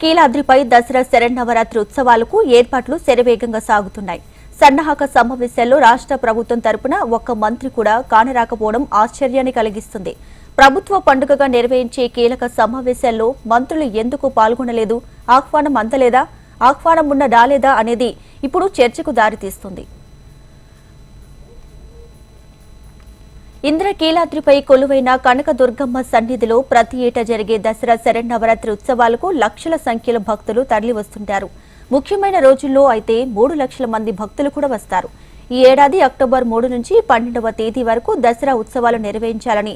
కీలాద్రిపై దసరా శరన్నవరాత్రి ఉత్సవాలకు ఏర్పాట్లు శరవేగంగా సాగుతున్నాయి. సన్నాహక సమావేశాల్లో రాష్ట్ర ప్రభుత్వం తరపున ఒక్క మంత్రి కూడా కానరాకపోవడం ఆశ్చర్యాన్ని కలిగిస్తుంది. ప్రభుత్వ పండుగగా నిర్వహించే కీలక సమావేశాల్లో మంత్రులు ఎందుకు పాల్గొనలేదు? ఆహ్వానం అందలేదా? ఆహ్వానం ఉన్న రాలేదా అనేది ఇప్పుడు చర్చకు దారితీస్తుంది. ఇంద్రకీలాద్రిపై కొలువైన కనకదుర్గమ్మ సన్నిధిలో ప్రతి ఏటా జరిగే దసరా శరన్నవరాత్రి ఉత్సవాలకు లక్షల సంఖ్యలో భక్తులు తరలివస్తుంటారు. ముఖ్యమైన రోజుల్లో అయితే మూడు లక్షల మంది భక్తులు కూడా వస్తారు. ఈ ఏడాది అక్టోబర్ మూడు నుంచి పన్నెండవ తేదీ వరకు దసరా ఉత్సవాలు నిర్వహించాలని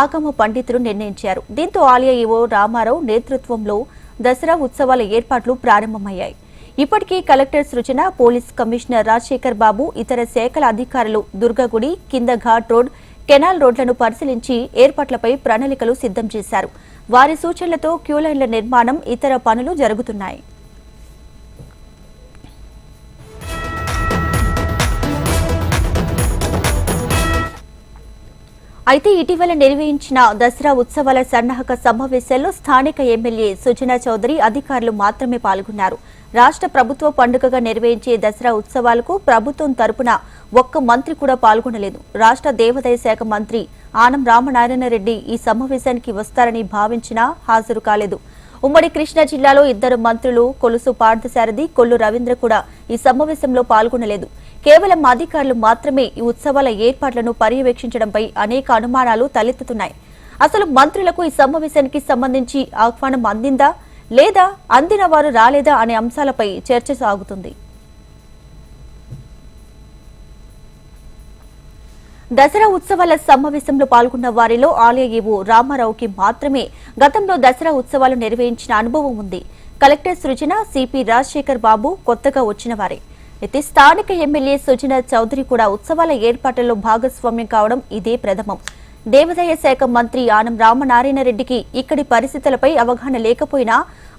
ఆగమ పండితులు నిర్ణయించారు. దీంతో ఆలయ ఈవో రామారావు నేతృత్వంలో దసరా ఉత్సవాల ఏర్పాట్లు ప్రారంభమయ్యాయి. ఇప్పటికీ collector Srujana police commissioner Rajasekhar Babu ఇతర శాఖల అధికారులు దుర్గగుడి కింద ఘాట్ రోడ్ కెనాల్ రోడ్లను పరిశీలించి ఏర్పాట్లపై ప్రణాళికలు సిద్ధం చేశారు. వారి సూచనలతో క్యూలైన్ల నిర్మాణం ఇతర పనులు జరుగుతున్నాయి. అయితే ఇటీవల నిర్వహించిన దసరా ఉత్సవాల సన్నాహక సమావేశాల్లో స్థానిక ఎమ్మెల్యే సుజనా చౌదరి అధికారులు మాత్రమే పాల్గొన్నారు. రాష్ట్ర ప్రభుత్వ పండుగగా నిర్వహించే దసరా ఉత్సవాలకు ప్రభుత్వం తరపున ఒక్క మంత్రి కూడా పాల్గొనలేదు. రాష్ట్ర దేవాదాయ శాఖ మంత్రి ఆనం రామనారాయణ రెడ్డి ఈ సమావేశానికి వస్తారని భావించినా హాజరు కాలేదు. ఉమ్మడి కృష్ణా జిల్లాలో ఇద్దరు మంత్రులు కొలుసు పార్థసారథి కొల్లు రవీంద్ర కూడా ఈ సమావేశంలో పాల్గొనలేదు. కేవలం అధికారులు మాత్రమే ఈ ఉత్సవాల ఏర్పాట్లను పర్యవేక్షించడంపై అనేక అనుమానాలు తలెత్తుతున్నాయి. అసలు మంత్రులకు ఈ సమావేశానికి సంబంధించి ఆహ్వానం అందిందా లేదా అందిన వారు రాలేదా అనే అంశాలపై చర్చ సాగుతుంది. దసరా ఉత్సవాల సమావేశంలో పాల్గొన్న వారిలో ఆలయ ఏవో రామారావుకి మాత్రమే గతంలో దసరా ఉత్సవాలు నిర్వహించిన అనుభవం ఉంది. కలెక్టర్ సృజన సిపి రాజశేఖర్ బాబు కొత్తగా వచ్చిన వారే. అయితే స్థానిక ఎమ్మెల్యే సుజన చౌదరి కూడా ఉత్సవాల ఏర్పాట్లలో భాగస్వామ్యం కావడం ఇదే ప్రథమం. దేవాదాయ శాఖ మంత్రి ఆనం రామనారాయణ రెడ్డికి ఇక్కడి పరిస్థితులపై అవగాహన లేకపోయినా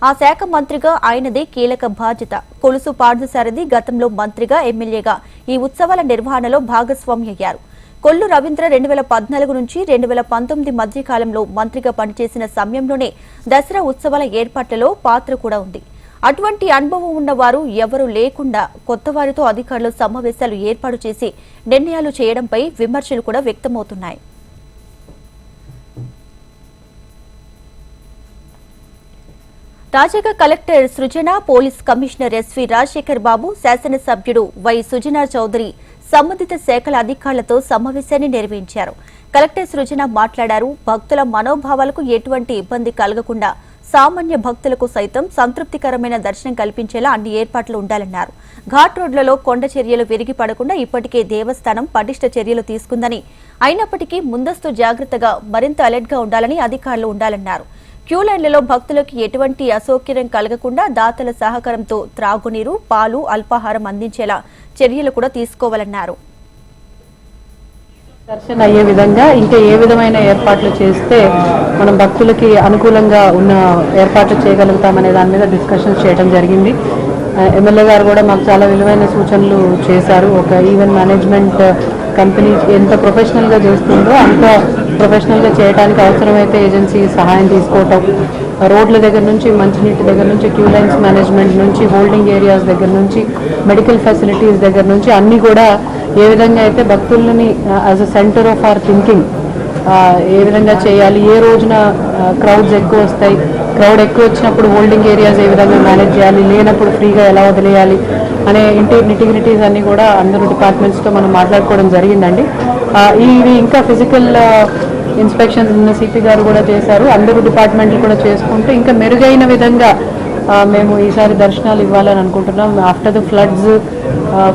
ఆ శాఖ మంత్రిగా ఆయనదే కీలక బాధ్యత. కొలుసు పార్థసారథి గతంలో మంత్రిగా ఎమ్మెల్యేగా ఈ ఉత్సవాల నిర్వహణలో భాగస్వామ్యయ్యారు. కొల్లు రవీంద్ర రెండు వేల పద్నాలుగు నుంచి రెండు వేల పంతొమ్మిది మధ్యకాలంలో మంత్రిగా పనిచేసిన సమయంలోనే దసరా ఉత్సవాల ఏర్పాట్లలో పాత్ర కూడా ఉంది. అటువంటి అనుభవం ఉన్నవారు ఎవరూ లేకుండా కొత్త వారితో అధికారులు సమావేశాలు ఏర్పాటు చేసి నిర్ణయాలు చేయడంపై విమర్శలు కూడా వ్యక్తమవుతున్నాయి. తాజాగా collector Srujana police commissioner SV Rajasekhar Babu శాసనసభ్యుడు వై సుజనా చౌదరి సంబంధిత శాఖల అధికారులతో సమావేశాన్ని నిర్వహించారు. కలెక్టర్ సృజన మాట్లాడారు భక్తుల మనోభావాలకు ఎటువంటి ఇబ్బంది కలగకుండా సామాన్య భక్తులకు సైతం సంతృప్తికరమైన దర్శనం కల్పించేలా అన్ని ఏర్పాట్లు ఉండాలన్నారు. ఘాట్ రోడ్లలో కొండ చర్యలు విరిగి పడకుండా ఇప్పటికే దేవస్థానం పటిష్ట చర్యలు తీసుకుందని అయినప్పటికీ ముందస్తు జాగ్రత్తగా మరింత అలర్ట్గా ఉండాలని అధికారులు ఉండాలన్నారు. క్యూ లైన్లలో భక్తులకు ఎటువంటి అసౌకర్యం కలగకుండా దాతల సహకారంతో త్రాగునీరు పాలు అల్పాహారం అందించేలా చర్యలు కూడా తీసుకోవాలన్నారు. దర్శనం అయ్యే విధంగా ఇంకా ఏ విధమైన ఏర్పాట్లు చేస్తే మనం భక్తులకి అనుకూలంగా ఉన్న ఏర్పాట్లు చేయగలుగుతామనే దాని మీద డిస్కషన్స్ చేయడం జరిగింది. ఎమ్మెల్యే గారు కూడా మాకు చాలా విలువైన సూచనలు చేశారు. ఒక ఈవెంట్ మేనేజ్మెంట్ కంపెనీ ఎంత ప్రొఫెషనల్గా చేస్తుందో అంత ప్రొఫెషనల్గా చేయడానికి అవసరమైతే ఏజెన్సీ సహాయం తీసుకోవటం రోడ్ల దగ్గర నుంచి మంచినీటి దగ్గర నుంచి క్యూ లైన్స్ మేనేజ్మెంట్ నుంచి హోల్డింగ్ ఏరియాస్ దగ్గర నుంచి మెడికల్ ఫెసిలిటీస్ దగ్గర నుంచి అన్నీ కూడా ఏ విధంగా అయితే భక్తులని as a centre of our thinking ఏ విధంగా చేయాలి ఏ రోజున క్రౌడ్స్ ఎక్కువ వస్తాయి క్రౌడ్ ఎక్కువ వచ్చినప్పుడు హోల్డింగ్ ఏరియాస్ ఏ విధంగా మేనేజ్ చేయాలి లేనప్పుడు ఫ్రీగా ఎలా వదిలేయాలి అనే ఇంటి నిటిగ్రిటీస్ అన్ని కూడా అందరూ డిపార్ట్మెంట్స్తో మనం మాట్లాడుకోవడం జరిగిందండి. ఇవి ఇంకా ఫిజికల్ ఇన్స్పెక్షన్స్ సిపి గారు కూడా చేశారు. అందరూ డిపార్ట్మెంట్లు కూడా చేసుకుంటూ ఇంకా మెరుగైన విధంగా మేము ఈసారి దర్శనాలు ఇవ్వాలని అనుకుంటున్నాం. ఆఫ్టర్ ద ఫ్లడ్స్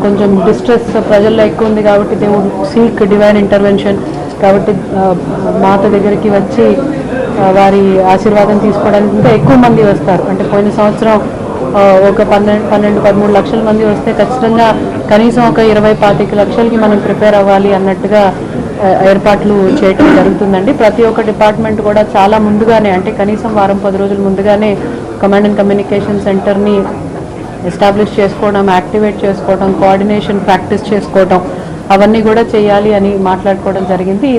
కొంచెం డిస్ట్రెస్ ప్రజల్లో ఎక్కువ ఉంది కాబట్టి దేవుడు సీక్ డివైన్ ఇంటర్వెన్షన్ కాబట్టి మాత దగ్గరికి వచ్చి వారి ఆశీర్వాదం తీసుకోవడానికి ఇంకా ఎక్కువ మంది వస్తారు. అంటే పోయిన సంవత్సరం ఒక పన్నెండు పన్నెండు పదమూడు లక్షల మంది వస్తే ఖచ్చితంగా కనీసం ఒక ఇరవై పాతిక లక్షలకి మనం ప్రిపేర్ అవ్వాలి అన్నట్టుగా ఏర్పాట్లు చేయటం జరుగుతుందండి. ప్రతి ఒక్క డిపార్ట్మెంట్ కూడా చాలా ముందుగానే అంటే కనీసం వారం పది రోజుల ముందుగానే కమాండ్ అండ్ కమ్యూనికేషన్ సెంటర్ని ఎస్టాబ్లిష్ చేసుకోవడం యాక్టివేట్ చేసుకోవడం కోఆర్డినేషన్ ప్రాక్టీస్ చేసుకోవడం అవన్నీ కూడా చేయాలి అని మాట్లాడుకోవడం జరిగింది.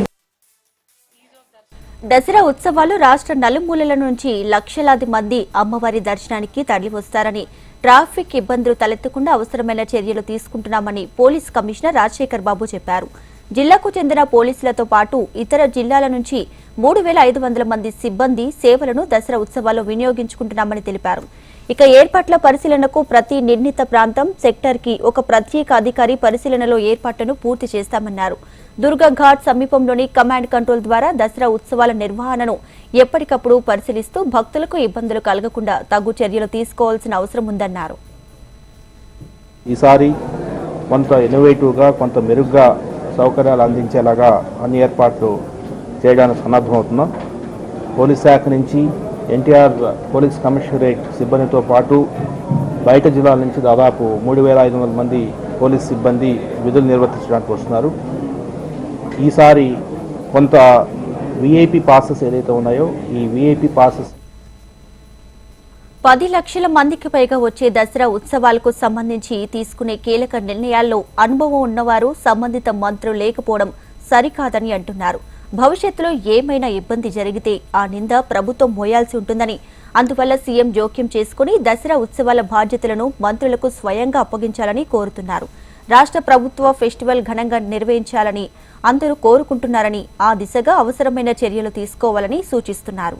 దసరా ఉత్సవాలు రాష్ట్ర నలుమూలల నుంచి లక్షలాది మంది అమ్మవారి దర్శనానికి తరలివస్తారని ట్రాఫిక్ ఇబ్బందులు తలెత్తకుండా అవసరమైన చర్యలు తీసుకుంటున్నామని పోలీస్ కమిషనర్ రాజశేఖర్ బాబు చెప్పారు. జిల్లాకు చెందిన పోలీసులతో పాటు ఇతర జిల్లాల నుంచి మూడు వేల ఐదు వందల మంది సిబ్బంది సేవలను దసరా ఉత్సవాల్లో వినియోగించుకుంటున్నామని తెలిపారు. ఇక ఏర్పాట్ల పరిశీలనకు ప్రతి నిర్ణీత ప్రాంతం సెక్టార్కి ఒక ప్రత్యేక అధికారి పరిశీలనలో ఏర్పాట్లను పూర్తి చేస్తామన్నారు. దుర్గా ఘాట్ సమీపంలోని కమాండ్ కంట్రోల్ ద్వారా దసరా ఉత్సవాల నిర్వహణను ఎప్పటికప్పుడు పరిశీలిస్తూ భక్తులకు ఇబ్బందులు కలగకుండా తగు చర్యలు తీసుకోవాల్సిన అవసరం ఉందన్నారు. ఈసారి కొంత ఇన్నోవేటివ్గా కొంత మెరుగ్గా సౌకర్యాలు అందించేలాగా అన్ని ఏర్పాట్లు చేయడానికి సన్నద్ధమవుతున్నాం. పోలీస్ శాఖ నుంచి ఎన్టీఆర్ పోలీస్ కమిషనరేట్ సిబ్బందితో పాటు బయట జిల్లాల నుంచి దాదాపు మూడు వేల ఐదు వందల మంది పోలీస్ సిబ్బంది విధులు నిర్వర్తించడానికి వస్తున్నారు. ఈసారి కొంత విఐపి పాసెస్ ఏదైతే ఉన్నాయో ఈ విఐపి పాసెస్ పది లక్షల మందికి పైగా వచ్చే దసరా ఉత్సవాలకు సంబంధించి తీసుకునే కీలక నిర్ణయాల్లో అనుభవం ఉన్నవారు సంబంధిత మంత్రులు లేకపోవడం సరికాదని అంటున్నారు. భవిష్యత్తులో ఏమైనా ఇబ్బంది జరిగితే ఆ నింద ప్రభుత్వం మోయాల్సి ఉంటుందని అందువల్ల సీఎం జోక్యం చేసుకుని దసరా ఉత్సవాల బాధ్యతలను మంత్రులకు స్వయంగా అప్పగించాలని కోరుతున్నారు. రాష్ట్ర ప్రభుత్వ ఫెస్టివల్ ఘనంగా నిర్వహించాలని అందరూ కోరుకుంటున్నారని ఆ దిశగా అవసరమైన చర్యలు తీసుకోవాలని సూచిస్తున్నారు.